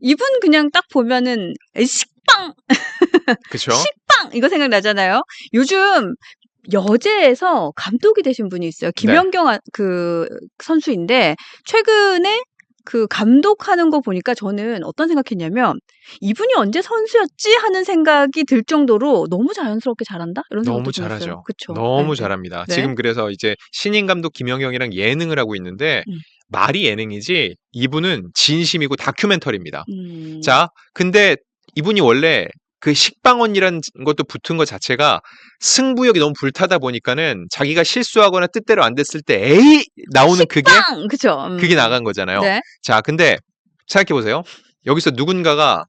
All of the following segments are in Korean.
이분 그냥 딱 보면은 식빵, 그쵸? 식빵 이거 생각나잖아요. 요즘 여제에서 감독이 되신 분이 있어요. 김연경 아- 그 선수인데 최근에 그 감독하는 거 보니까 저는 어떤 생각했냐면 이분이 언제 선수였지 하는 생각이 들 정도로 너무 자연스럽게 잘한다 이런 생각도 너무. 잘하죠. 그쵸? 너무 네. 잘합니다. 네. 지금 그래서 이제 신인 감독 김영경이랑 예능을 하고 있는데 음. 말이 예능이지 이분은 진심이고 다큐멘터리입니다. 음. 자, 근데 이분이 원래 그 식빵원이라는 것도 붙은 것 자체가 승부욕이 너무 불타다 보니까는 자기가 실수하거나 뜻대로 안 됐을 때 에이 나오는 그게 식빵! 그쵸? 음. 그게 나간 거잖아요. 네. 자, 근데 생각해 보세요. 여기서 누군가가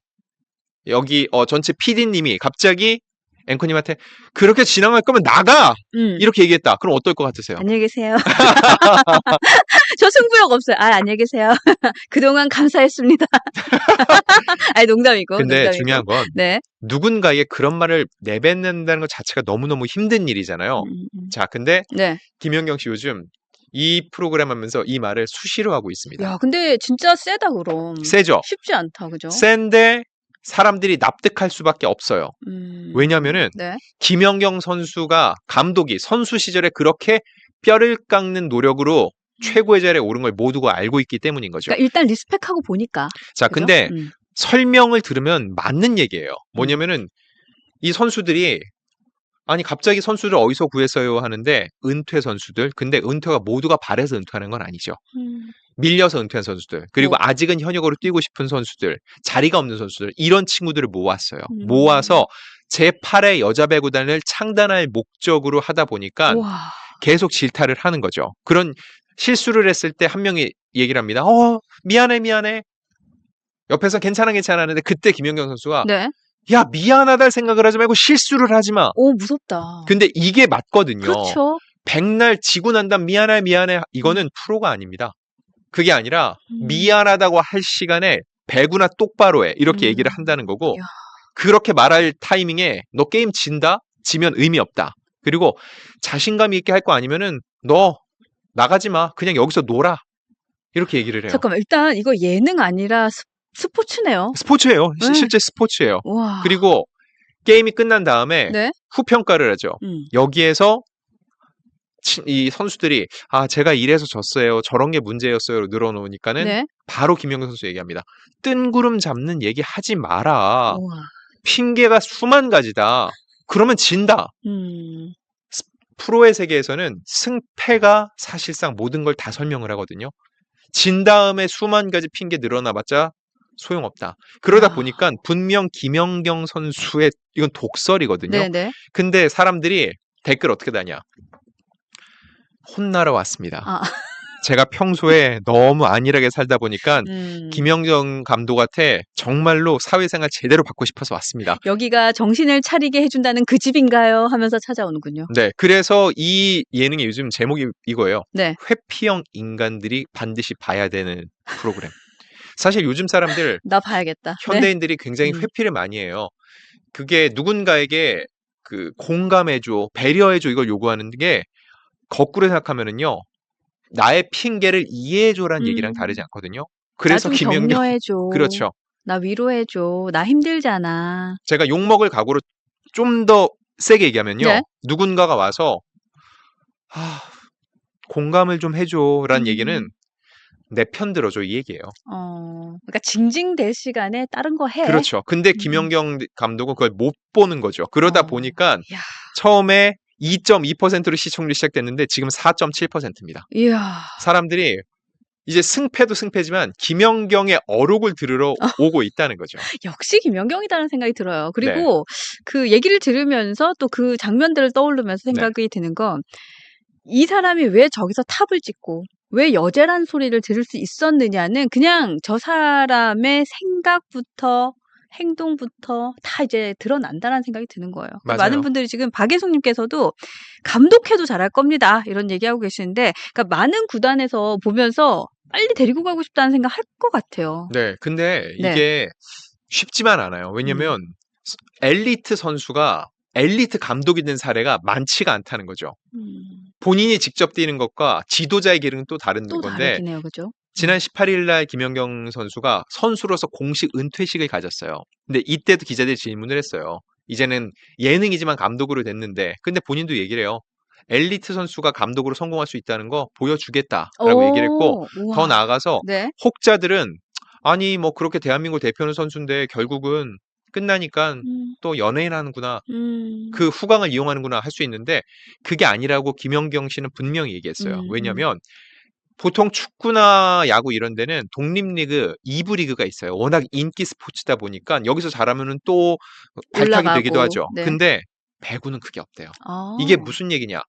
여기 어 전체 PD님이 갑자기 앵커님한테 그렇게 진행할 거면 나가 음. 이렇게 얘기했다. 그럼 어떨 것 같으세요? 안녕히 계세요. 저 승부욕 없어요. 아, 안녕히 계세요. 그동안 감사했습니다. 아니, 농담이고. 근데 농담이고. 중요한 건 네. 누군가에게 그런 말을 내뱉는다는 것 자체가 너무너무 힘든 일이잖아요. 음, 음. 자, 근데 네. 김연경 씨 요즘 이 프로그램 하면서 이 말을 수시로 하고 있습니다. 야, 근데 진짜 세다, 그럼. 세죠? 쉽지 않다, 그죠? 센데 사람들이 납득할 수밖에 없어요. 음. 왜냐면은 네. 김연경 선수가 감독이 선수 시절에 그렇게 뼈를 깎는 노력으로 최고의 자리에 오른 걸 모두가 알고 있기 때문인 거죠. 그러니까 일단 리스펙하고 보니까. 자, 그죠? 근데 음. 설명을 들으면 맞는 얘기예요. 뭐냐면은 이 선수들이 아니 갑자기 선수를 어디서 구했어요 하는데 은퇴 선수들 근데 은퇴가 모두가 바래서 은퇴하는 건 아니죠. 음. 밀려서 은퇴한 선수들 그리고 어. 아직은 현역으로 뛰고 싶은 선수들 자리가 없는 선수들 이런 친구들을 모았어요. 음. 모아서 제8의 여자 배구단을 창단할 목적으로 하다 보니까 와. 계속 질타를 하는 거죠. 그런 실수를 했을 때 한 명이 얘기를 합니다. 어 미안해 미안해. 옆에서 괜찮아 괜찮아 하는데 그때 김연경 선수가 네. 야 미안하다 생각을 하지 말고 실수를 하지 마. 오, 무섭다. 근데 이게 맞거든요. 그렇죠. 백날 지고 난 다음 미안해 미안해 이거는 프로가 아닙니다. 그게 아니라 음. 미안하다고 할 시간에 배구나 똑바로 해 이렇게 음. 얘기를 한다는 거고 야. 그렇게 말할 타이밍에 너 게임 진다 지면 의미 없다 그리고 자신감 있게 할 거 아니면은 너 나가지 마 그냥 여기서 놀아 이렇게 얘기를 해요 잠깐만, 일단 이거 예능 아니라 스, 스포츠네요. 스포츠예요 시- 네. 실제 스포츠예요 와. 그리고 게임이 끝난 다음에 네. 후평가를 하죠 음. 여기에서 치- 이 선수들이 아 제가 이래서 졌어요 저런 게 문제였어요 늘어놓으니까는 네. 바로 김영경 선수 얘기합니다 뜬구름 잡는 얘기 하지 마라 우와. 핑계가 수만 가지다 그러면 진다 음. 프로의 세계에서는 승패가 사실상 모든 걸 다 설명을 하거든요 진 다음에 수만 가지 핑계 늘어나봤자 소용없다 그러다 아. 보니까 분명 김연경 선수의 이건 독설이거든요 네네. 근데 사람들이 댓글 어떻게 다냐? 혼나러 왔습니다. 아. 제가 평소에 너무 안일하게 살다 보니까 음. 김영정 감독한테 정말로 사회생활 제대로 받고 싶어서 왔습니다. 여기가 정신을 차리게 해준다는 그 집인가요? 하면서 찾아오는군요. 네, 그래서 이 예능의 요즘 제목이 이거예요. 네. 회피형 인간들이 반드시 봐야 되는 프로그램. 사실 요즘 사람들 나 봐야겠다. 네. 현대인들이 굉장히 음. 회피를 많이 해요. 그게 누군가에게 그 공감해줘, 배려해줘 이걸 요구하는 게 거꾸로 생각하면은요. 나의 핑계를 이해해 줘라는 얘기랑 음. 다르지 않거든요. 그래서 김연경 격려해 줘. 그렇죠. 나 위로해 줘. 나 힘들잖아. 제가 욕 먹을 각오로 좀 더 세게 얘기하면요. 네. 누군가가 와서 아, 공감을 좀 해줘라는 음. 얘기는 내 편 들어줘 이 얘기예요. 어, 그러니까 징징댈 시간에 다른 거 해. 그렇죠. 근데 음. 김연경 감독은 그걸 못 보는 거죠. 그러다 어. 보니까 야. 처음에 2.2%로 시청률이 시작됐는데 지금 4.7%입니다. 이야. 사람들이 이제 승패도 승패지만 김연경의 어록을 들으러 오고 있다는 거죠. 역시 김연경이다는 생각이 들어요. 네. 그리고 그 얘기를 들으면서 또 그 장면들을 떠올리면서 네. 생각이 드는 건 이 사람이 왜 저기서 탑을 찍고 왜 여제란 소리를 들을 수 있었느냐는 그냥 저 사람의 생각부터 행동부터 다 이제 드러난다는 생각이 드는 거예요. 맞아요. 많은 분들이 지금 박예숙님께서도 감독해도 잘할 겁니다. 이런 얘기하고 계시는데, 그러니까 많은 구단에서 보면서 빨리 데리고 가고 싶다는 생각 할 것 같아요. 네, 근데 네. 이게 쉽지만 않아요. 왜냐면 스- 엘리트 선수가 엘리트 감독이 된 사례가 많지가 않다는 거죠. 음, 본인이 직접 뛰는 것과 지도자의 길은 또 다른 또 건데 다르긴 해요, 그죠? 지난 18일 날 김연경 선수가 선수로서 공식 은퇴식을 가졌어요. 근데 이때도 기자들이 질문을 했어요. 이제는 예능이지만 감독으로 됐는데 근데 본인도 얘기를 해요. 엘리트 선수가 감독으로 성공할 수 있다는 거 보여주겠다라고 얘기를 했고 오, 더 우와. 나아가서 네. 혹자들은 아니 뭐 그렇게 대한민국 대표하는 선수인데 결국은 끝나니까 음, 또 연예인 하는구나 음, 그 후광을 이용하는구나 할 수 있는데 그게 아니라고 김연경 씨는 분명히 얘기했어요. 음, 왜냐하면 보통 축구나 야구 이런 데는 독립리그 2부 리그가 있어요. 워낙 인기 스포츠다 보니까 여기서 잘하면은 또 발탁이 되기도 올라가고, 하죠. 네. 근데 배구는 그게 없대요. 아, 이게 무슨 얘기냐?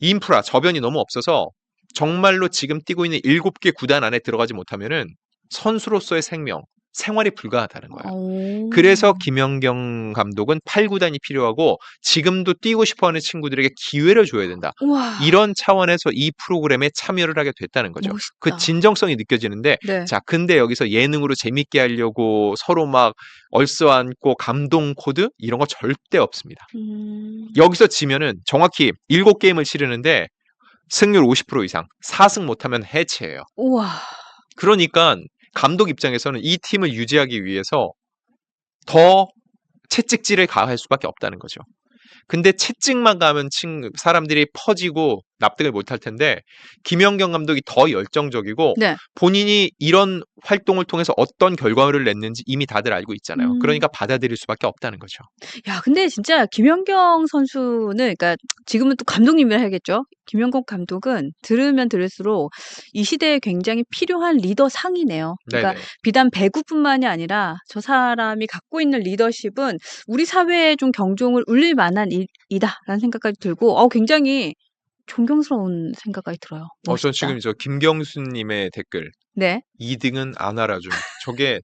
인프라 저변이 너무 없어서 정말로 지금 뛰고 있는 7개 구단 안에 들어가지 못하면은 선수로서의 생명, 생활이 불가하다는 거예요. 오. 그래서 김연경 감독은 8구단이 필요하고 지금도 뛰고 싶어하는 친구들에게 기회를 줘야 된다. 우와, 이런 차원에서 이 프로그램에 참여를 하게 됐다는 거죠. 멋있다. 그 진정성이 느껴지는데 네. 자 근데 여기서 예능으로 재밌게 하려고 서로 막 얼싸안고 감동 코드 이런 거 절대 없습니다. 음, 여기서 지면은 정확히 7게임을 치르는데 승률 50% 이상 4승 못하면 해체예요. 우와, 그러니까 감독 입장에서는 이 팀을 유지하기 위해서 더 채찍질을 가할 수밖에 없다는 거죠. 근데 채찍만 가면 친 사람들이 퍼지고 납득을 못할 텐데 김연경 감독이 더 열정적이고 네. 본인이 이런 활동을 통해서 어떤 결과를 냈는지 이미 다들 알고 있잖아요. 음. 그러니까 받아들일 수밖에 없다는 거죠. 야, 근데 진짜 김연경 선수는, 그러니까 지금은 또 감독님을 해야겠죠. 김연경 감독은 들으면 들을수록 이 시대에 굉장히 필요한 리더 상이네요. 그러니까 네네. 비단 배구뿐만이 아니라 저 사람이 갖고 있는 리더십은 우리 사회에 좀 경종을 울릴 만한 일이다라는 생각까지 들고, 어, 굉장히 존경스러운 생각까지 들어요. 어. 전 지금 저 김경수님의 댓글 네, 2등은 안 알아줌. 저게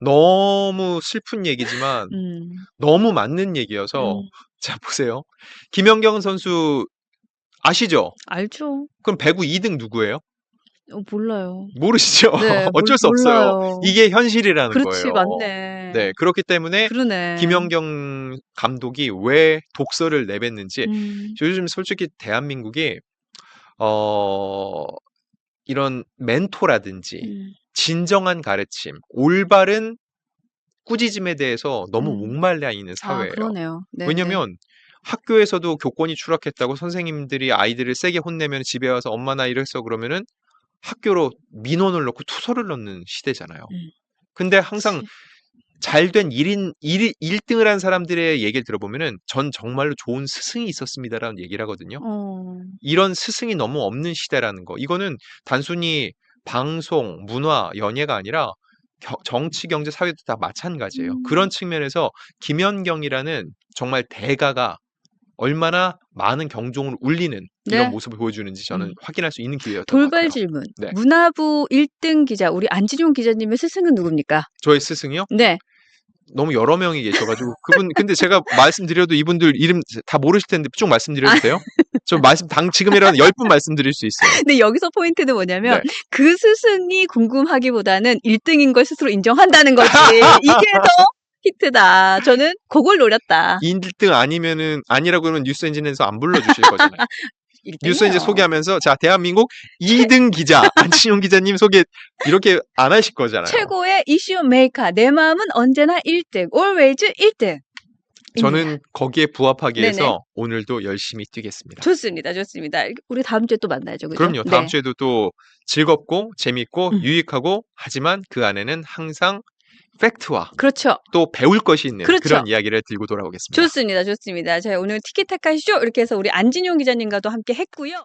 너무 슬픈 얘기지만 음, 너무 맞는 얘기여서 음, 자 보세요. 김연경 선수 아시죠? 알죠. 그럼 배구 2등 누구예요? 어, 몰라요. 모르시죠? 네, 어쩔 몰- 수 없어요. 몰라요. 이게 현실이라는 그렇지, 거예요. 맞네. 네, 그렇기 때문에 그러네. 김연경 감독이 왜 독서를 내뱉는지 음, 요즘 솔직히 대한민국이 어 이런 멘토라든지 음, 진정한 가르침, 올바른 꾸짖음에 대해서 너무 음. 목말라 있는 아, 사회예요. 네, 네. 왜냐면 학교에서도 교권이 추락했다고 선생님들이 아이들을 세게 혼내면 집에 와서 엄마 나 이랬어 그러면은 학교로 민원을 넣고 투서를 넣는 시대잖아요. 음. 근데 항상 그치. 잘된 1인 1, 1등을 한 사람들의 얘기를 들어보면은 전 정말로 좋은 스승이 있었습니다라는 얘기를 하거든요. 어, 이런 스승이 너무 없는 시대라는 거. 이거는 단순히 방송, 문화, 연예가 아니라 겨- 정치, 경제, 사회도 다 마찬가지예요. 음. 그런 측면에서 김연경이라는 정말 대가가 얼마나 많은 경종을 울리는 네. 이런 모습을 보여주는지 저는 음. 확인할 수 있는 기회였던 것 돌발. 질문. 네. 문화부 1등 기자, 우리 안진용 기자님의 스승은 누굽니까? 저의 스승이요? 네. 너무 여러 명이 계셔가지고 그분 근데 제가 말씀드려도 이분들 이름 다 모르실 텐데 쭉 말씀드려도 돼요? 저 말씀 당 지금이라도 10분 말씀드릴 수 있어요. 근데 여기서 포인트는 뭐냐면 네. 그 스승이 궁금하기보다는 1등인 걸 스스로 인정한다는 거지. 이게 더 히트다. 저는 그걸 노렸다. 1등 아니면은 아니라고 하면 뉴스 엔진에서 안 불러주실 거잖아요. 1등이요. 뉴스 엔진 소개하면서 자 대한민국 2등 기자 안치용 기자님 소개 이렇게 안 하실 거잖아요. 최고의 이슈 메이커. 내 마음은 언제나 1등. always 1등. 저는 거기에 부합하기 네네. 위해서 오늘도 열심히 뛰겠습니다. 좋습니다. 좋습니다. 우리 다음 주에 또 만나죠. 그죠? 그럼요. 다음 네. 주에도 또 즐겁고 재밌고 음. 유익하고 하지만 그 안에는 항상 팩트와 그렇죠. 또 배울 것이 있는 그렇죠. 그런 이야기를 들고 돌아오겠습니다. 좋습니다. 좋습니다. 자, 오늘 티키타카 쇼 이렇게 해서 우리 안진용 기자님과도 함께 했고요.